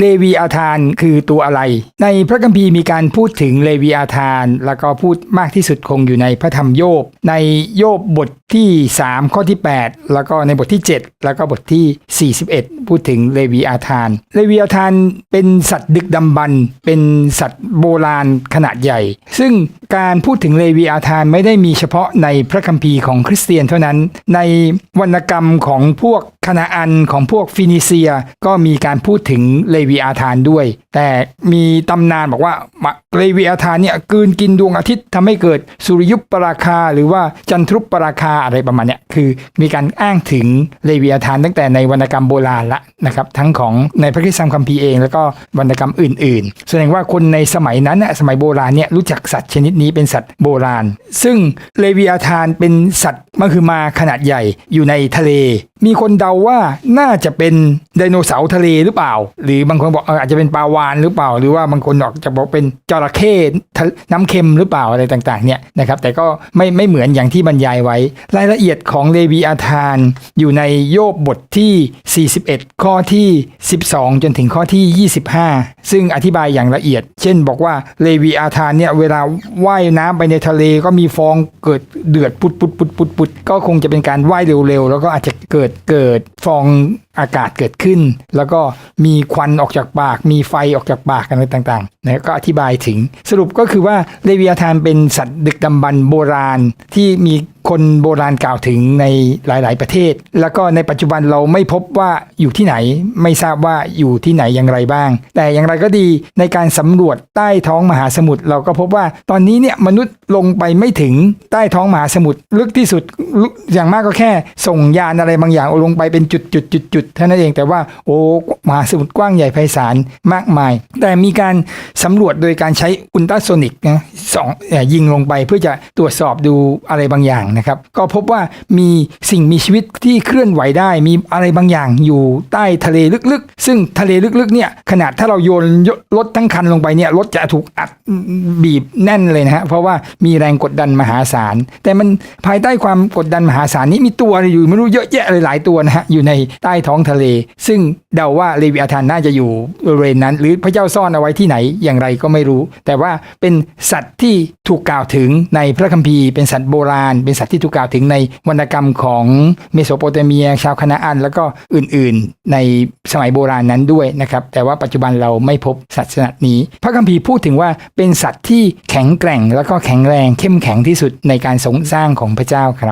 เลวีอาธานคือตัวอะไร ในพระคัมภีร์มีการพูดถึงเลวีอาธาน แล้วก็พูดมากที่สุดคงอยู่ในพระธรรมโยบ ในโยบบท ที่ 3 ข้อที่ 8 แล้วก็ในบทที่ 7 แล้วก็บทที่ 41 พูดถึงเลวีอาธาน เลวีอาธานเป็นสัตว์ดึกดำบรรเป็นสัตว์โบราณขนาดใหญ่ ซึ่งการพูดถึงเลวีอาธานไม่ได้มีเฉพาะในพระคัมภีร์ของคริสเตียนเท่านั้น ในวรรณกรรมของพวกคณาอันของพวกฟินิเซียก็มีการพูดถึงเลวีอาธานด้วย แต่มีตำนานบอกว่าเลวีอาธานเนี่ยกืนกินดวงอาทิตย์ทำให้เกิดสุริยุปราคาหรือว่าจันทรุปราคาอะไรประมาณเนี้ยคือมีการอ้างถึงเลวีอาธานตั้งแต่ในวรรณกรรมโบราณละนะครับทั้งของในพระคิดสัมคัมภีร์เอง แล้วก็วรรณกรรมอื่น ๆ แสดงว่าคนในสมัยนั้นน่ะสมัยโบราณเนี่ยรู้จักสัตว์ชนิดนี้เป็นสัตว์โบราณ ซึ่งเลวีอาธานเป็นสัตว์มันคือมาขนาดใหญ่อยู่ในทะเล มีคนเดาว่าน่าจะเป็นไดโนเสาร์ทะเลหรือเปล่า หรือบางคนบอกอาจจะเป็นปลาวาฬหรือเปล่า หรือว่าบางคนบอกจะบอกเป็นจระเข้น้ำเค็มหรือเปล่าอะไรต่างๆเนี่ยนะครับแต่ก็ไม่ไม่เหมือนอย่างที่บรรยายไว้ รายละเอียดของเลวีอาธาน อยู่ในโยบบทที่ 41 ข้อที่ 12 จนถึงข้อที่ 25 ซึ่งอธิบายอย่างละเอียด เช่นบอกว่าเลวีอาธานเนี่ยเวลาว่ายน้ำไปในทะเลก็มีฟองเกิดเดือดปุดปุดปุดปุดปุดก็คงจะเป็นการว่ายเร็วๆ แล้วก็อาจจะเกิดเกิดฟองอากาศเกิดขึ้น แล้วก็มีควันออกจากปาก มีไฟออกจากปากอะไรต่างๆนะก็อธิบายถึงสรุปก็คือว่าเลวีอาธานเป็นสัตว์ดึกดำบรรพ์โบราณที่มีคนโบราณกล่าวถึงในหลาย ๆ ประเทศ แล้วก็ในปัจจุบันเราไม่พบว่าอยู่ที่ไหน ไม่ทราบว่าอยู่ที่ไหนอย่างไรบ้าง แต่อย่างไรก็ดีในการสำรวจใต้ท้องมหาสมุทรเราก็พบว่าตอนนี้เนี่ยมนุษย์ลงไปไม่ถึงใต้ท้องมหาสมุทรลึกที่สุดอย่างมากก็แค่ ส่งยานอะไรบางอย่างลงไปเป็นจุดจุดจุดจุดๆๆๆเท่านั้นเองแต่ว่าโอ้มหาสมุทรกว้างใหญ่ไพศาลมากมาย แต่มีการสำรวจโดยการใช้อุลตราโซนิกนะสองยิงลงไปเพื่อจะตรวจสอบดูอะไรบางอย่างนะครับ ก็พบว่ามีสิ่งมีชีวิตที่เคลื่อนไหวได้ มีอะไรบางอย่างอยู่ใต้ทะเลลึกๆ ซึ่งทะเลลึกๆเนี่ยขนาดถ้าเราโยนรถทั้งคันลงไปเนี่ยรถจะถูกอัดบีบแน่นเลยนะฮะเพราะว่ามีแรงกดดันมหาศาล แต่มันภายใต้ความกดดันมหาศาลนี้มีตัวอยู่ไม่รู้เยอะแยะเลยหลายตัวนะฮะอยู่ในใต้ท้องทะเล ซึ่งเดาว่าเลวิอาธานน่าจะอยู่บริเวณนั้น หรือพระเจ้าซ่อนเอาไว้ที่ไหนอย่างไรก็ไม่รู้ แต่ว่าเป็นสัตว์ที่ถูกกล่าวถึงในพระคัมภีร์ เป็นสัตว์โบราณ เป็นสัตว์ที่ถูกกล่าวถึงในวรรณกรรมของเมโสโปเตเมีย ชาวคณาอัน แล้วก็อื่นๆ ในสมัยโบราณนั้นด้วยนะครับแต่ว่าปัจจุบันเราไม่พบสัตว์ชนิดนี้ พระคัมภีร์พูดถึงว่าเป็นสัตว์ที่แข็งแกร่งแล้วก็แข็งแรงเข้มแข็งที่สุดในการสงสร้างของพระเจ้าครับ